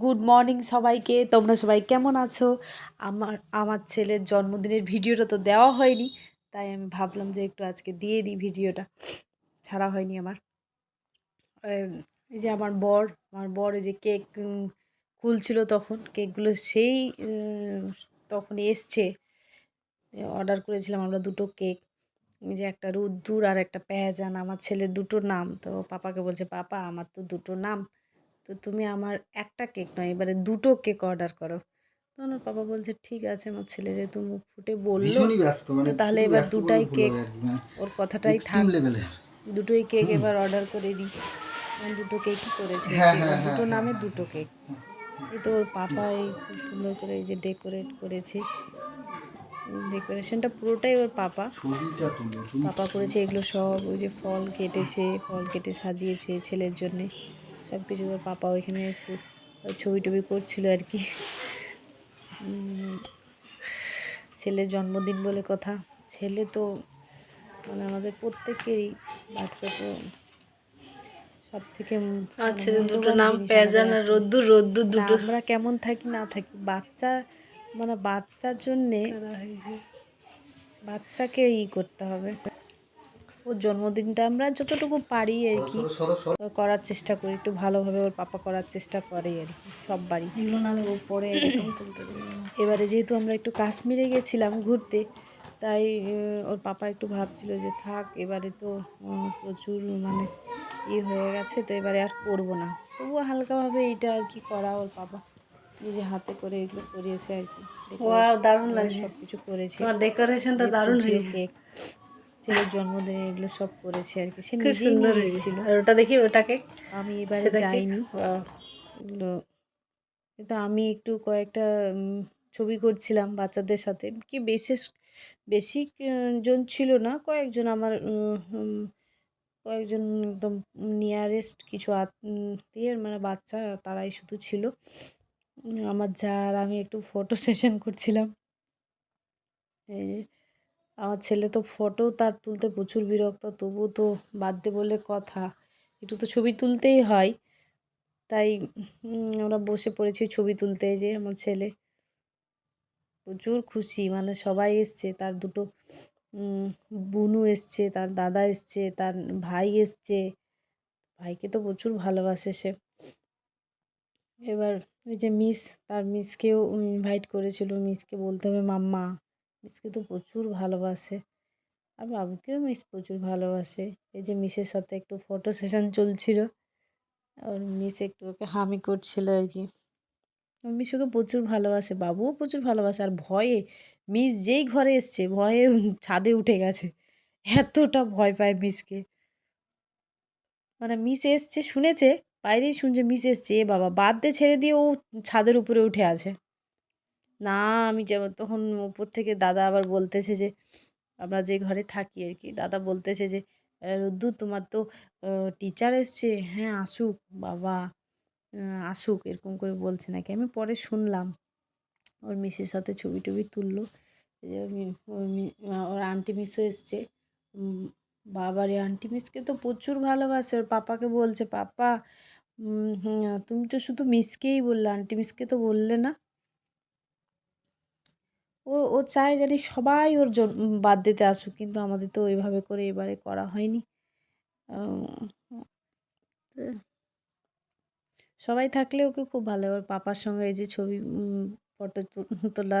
Good morning সবাইকে, তোমরা সবাই কেমন আছো? আমার আমার ছেলের জন্মদিনের ভিডিওটা তো দেওয়া হয়নি, তাই আমি ভাবলাম যে একটু আজকে দিয়ে দিই ভিডিওটা। ছাড়া হয়নি আমার। এই যে আমার বর আমার বর যে কেক খুলছিল তখন, কেকগুলো সেই তখন এসছে। অর্ডার করেছিলাম আমরা দুটো কেক। এই যে একটা রুদ্দুর আর একটা পেঁয়াজান আমার ছেলের দুটো নাম, তো পাপাকে বলছে, পাপা, আমার তো দুটো নাম। তো তুমি আমার একটা কেক নয় এবারে দুটো কেক অর্ডার করো। তখন ওর পাপা বলছে ঠিক আছে আমার ছেলে যেহেতু মুখ ফুটে বলল মানে তাহলে এবার দুটাই কেক ওর কথাটাই থাক। Level এ। দুটোই কেক এবার অর্ডার করে দিই। আমি দুটো কেকই করেছে হ্যাঁ, হ্যাঁ, দুটো হ্যাঁ, নামে দুটো কেক। এই তো ওর পাপাই খুব সুন্দর করে এই যে ডেকোরেট করেছে। ডেকোরেশনটা পুরোটাই ওর পাপা। পাপা করেছে এগুলো সব ওই যে ফল কেটেছে ফল কেটে সাজিয়েছে ছেলের জন্যে। সব কিছু ওর পাপা ওইখানে ছবি টবি করছিল আর কি। ছেলের জন্মদিন বলে কথা। ছেলে তো মানে আমাদের প্রত্যেকেরই বাচ্চা তো সব থেকে আচ্ছা দুটো নাম আর রোদ্দুর রোদ্দুর দুটো। আমরা কেমন থাকি না থাকি বাচ্চা মানে বাচ্চার জন্যে বাচ্চাকে ই করতে হবে। ওর জন্মদিনটা আমরা যতটুকু পারি আর কি। করার চেষ্টা করি একটু ভালোভাবে ওর পাপা করার চেষ্টা করে আর কি সব বাড়ি পরে। এবারে যেহেতু আমরা একটু কাশ্মীরে গেছিলাম ঘুরতে তাই ওর পাপা একটু ভাবছিল যে থাক এবারে তো প্রচুর মানে ই হয়ে গেছে তো এবারে আর করব না। তবুও হালকাভাবে এইটা আর কি করা ওর পাপা। নিজে হাতে করে এগুলো করিয়েছে আর কি। দারুণ লাগছে। সব কিছু করেছে ডেকোরেশনটা দারুণ কেক। ছেলের জন্মদিনে এগুলো সব করেছে আর কি। সে নিজেই সুন্দর নিয়ে এসেছিল। আর ওটা দেখি ওটাকে? আমি এবারে যাইনি. এগুলো কিন্তু আমি একটু কয়েকটা ছবি করছিলাম বাচ্চাদের সাথে। কি বিশেষ বেশি জন ছিল না। কয়েকজন আমার কয়েকজন একদম নিয়ারেস্ট কিছু আত্মীয়ের মানে বাচ্চা তারাই শুধু ছিল। আমার যার আমি একটু ফটো সেশন করছিলাম। এই আমার ছেলে তো ফটো তার তুলতে প্রচুর বিরক্ত তবু তো বাধ্য বলে কথা। একটু তো ছবি তুলতেই হয়। তাই আমরা বসে পড়েছি ছবি তুলতে যে আমার ছেলে। প্রচুর খুশি মানে সবাই এসছে। তার দুটো বুনু এসছে, তার দাদা এসছে, তার ভাই এসছে। ভাইকে তো প্রচুর ভালোবাসে সে। এবার ওই যে মিস তার মিসকেও ইনভাইট করেছিল। মিসকে বলতে হবে মাম্মা। মিসকে তো প্রচুর ভালোবাসে। আর বাবুকেও মিস প্রচুর ভালোবাসে। এই যে মিসের সাথে একটু ফটো সেশন চলছিল আর মিস একটু ওকে হামি করছিল আর কি। মিস ওকে প্রচুর ভালোবাসে, বাবুও প্রচুর ভালোবাসে। আর ভয়ে মিস যেই ঘরে এসছে, ভয়ে ছাদে উঠে গেছে। এতটা ভয় পায় মিসকে। মানে মিস এসছে, শুনেছে, বাইরেই শুনছে, মিস এসছে, এ বাবা, বাদ দিয়ে ছেড়ে দিয়ে ও ছাদের উপরে উঠে আছে। না আমি যেমন তখন উপর থেকে দাদা আবার বলতেছে যে আমরা যে ঘরে থাকি আর কি দাদা বলতেছে যে "আহ, রুদ্দু তোমার তো টিচার এসছে। হ্যাঁ আসুক বাবা আসুক। এরকম করে বলছে নাকি। আমি পরে শুনলাম। ওর মিসের সাথে ছবি টবি তুললো। ওর আন্টি মিসও এসছে। বাবারে আন্টি মিসকে তো প্রচুর ভালোবাসে। ওর পাপাকে বলছে পাপা তুমি তো শুধু মিসকেই বললে? আন্টি মিসকে তো বললে না? ও ও চায় জানি সবাই ওর বাদ দিতে আসুক, কিন্তু আমাদের তো ওইভাবে করে এবারে করা হয়নি। সবাই থাকলে ওকে খুব ভালো ওর পাপার সঙ্গে এই যে ছবি ফটো তোলা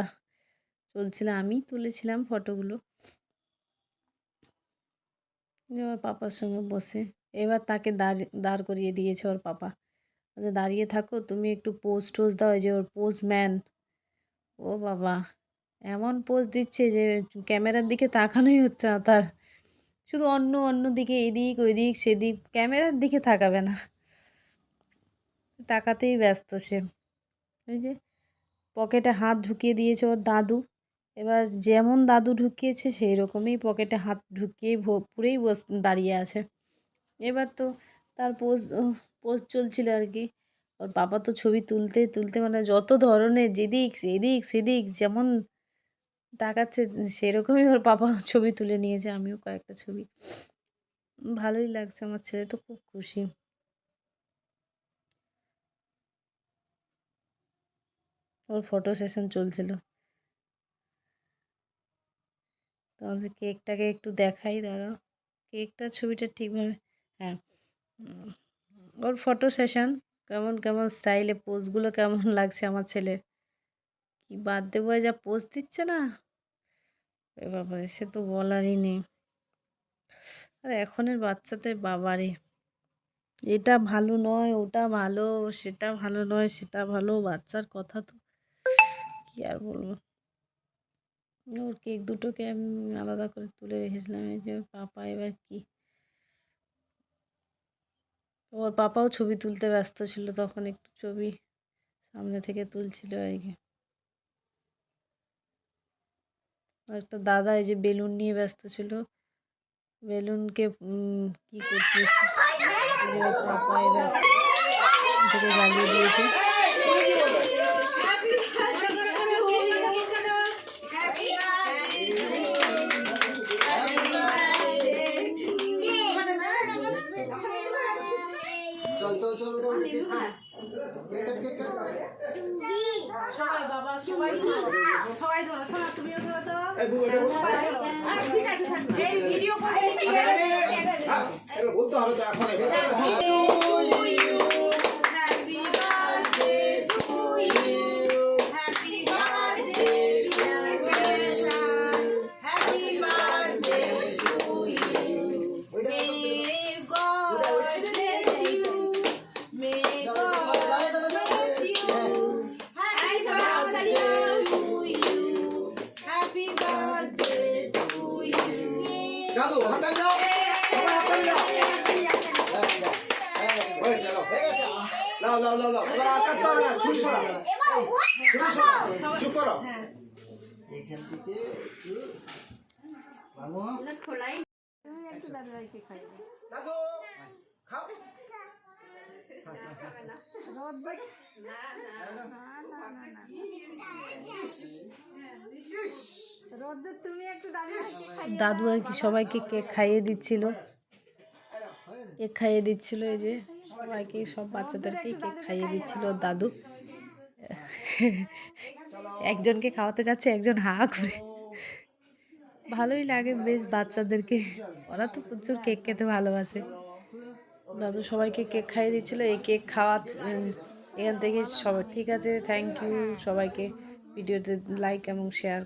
চলছিল, আমি তুলেছিলাম ফটোগুলো। ওর পাপার সঙ্গে বসে, এবার তাকে দাঁড় দাঁড় করিয়ে দিয়েছে ওর পাপা। দাঁড়িয়ে থাকো, তুমি একটু পোজ টোজ দাও যে ওর পোজ ম্যান ও বাবা এমন পোজ দিচ্ছে যে ক্যামেরার দিকে তাকানোই হচ্ছে না তার। শুধু অন্য অন্য দিকে এদিক, ওইদিক, সেদিক ক্যামেরার দিকে তাকাবে না। তাকাতেই ব্যস্ত সে। ওই যে পকেটে হাত ঢুকিয়ে দিয়েছে ওর দাদু। এবার যেমন দাদু ঢুকিয়েছে সেই রকমই পকেটে হাত ঢুকিয়ে ভো- পুরেই বস, দাঁড়িয়ে আছে। এবার তো তার পোজ পোজ চলছিল আর কি। ওর বাবা তো ছবি তুলতে তুলতে মানে যত ধরনের যেদিক, সেদিক সেদিক যেমন তাকাচ্ছে সেরকমই ওর বাবা ছবি তুলে নিয়েছে, আমিও কয়েকটা ছবি। ভালোই লাগছে আমার ছেলে তো, খুব খুশি। ওর ফটো সেশন চলছিল। তোমাদের কেকটাকে একটু দেখাই, দাঁড়াও। কেকটা ছবিটা ঠিকভাবে হ্যাঁ। ওর ফটো সেশন কেমন কেমন স্টাইলে পোজগুলো কেমন লাগছে আমার ছেলের? কি বার্থডে বয় যা পোজ দিচ্ছে না? এ বাবারে সে তো বলারই নেই। আর, এখনের বাচ্চাদের বাবারে। এটা ভালো নয়, ওটা ভালো, সেটা ভালো নয়, সেটা ভালো, বাচ্চার কথা তো কি আর বলব? ওর কেক দুটোকে আমি আলাদা করে তুলে রেখেছিলাম, এই যে পাপা এবার কি? ওর পাপাও ছবি তুলতে ব্যস্ত ছিল, তখন একটু ছবি সামনে থেকে তুলছিল আর কি আর একটা দাদা এই যে বেলুন নিয়ে ব্যস্ত ছিল। বেলুনকে কি করছে? সবাই বাবা, সবাই সবাই ধরো শোনা তুমিও ধরো। আর ঠিক আছে এই ভিডিও করে হ্যাঁ, বলতে হবে তো এখন দাদু হাততালি দাও সবাই হাততালি দাও ব্যাস, ব্যাস। এই, হয়েছে, নাও, হয়ে গেছে। নাও, নাও, নাও, নাও। এবার আর কাটতে হবে না, ছুরি সরা। ছুরি সরা। চুপ দাদু, দাদু আর কি সবাইকে কেক খাইয়ে দিচ্ছিল। কেক খাইয়ে দিচ্ছিল এই যে সবাইকে সব বাচ্চাদেরকে কেক খাইয়ে দিচ্ছিল দাদু। একজনকে খাওয়াতে যাচ্ছে একজন হা করে। ভালোই লাগে বেশ বাচ্চাদেরকে। ওরা তো প্রচুর কেক খেতে ভালোবাসে। দাদু সবাইকে কেক খাইয়ে দিচ্ছিল, এই কেক খাওয়া এখান থেকে সবাই, ঠিক আছে থ্যাংক ইউ সবাইকে, ভিডিওতে লাইক এবং শেয়ার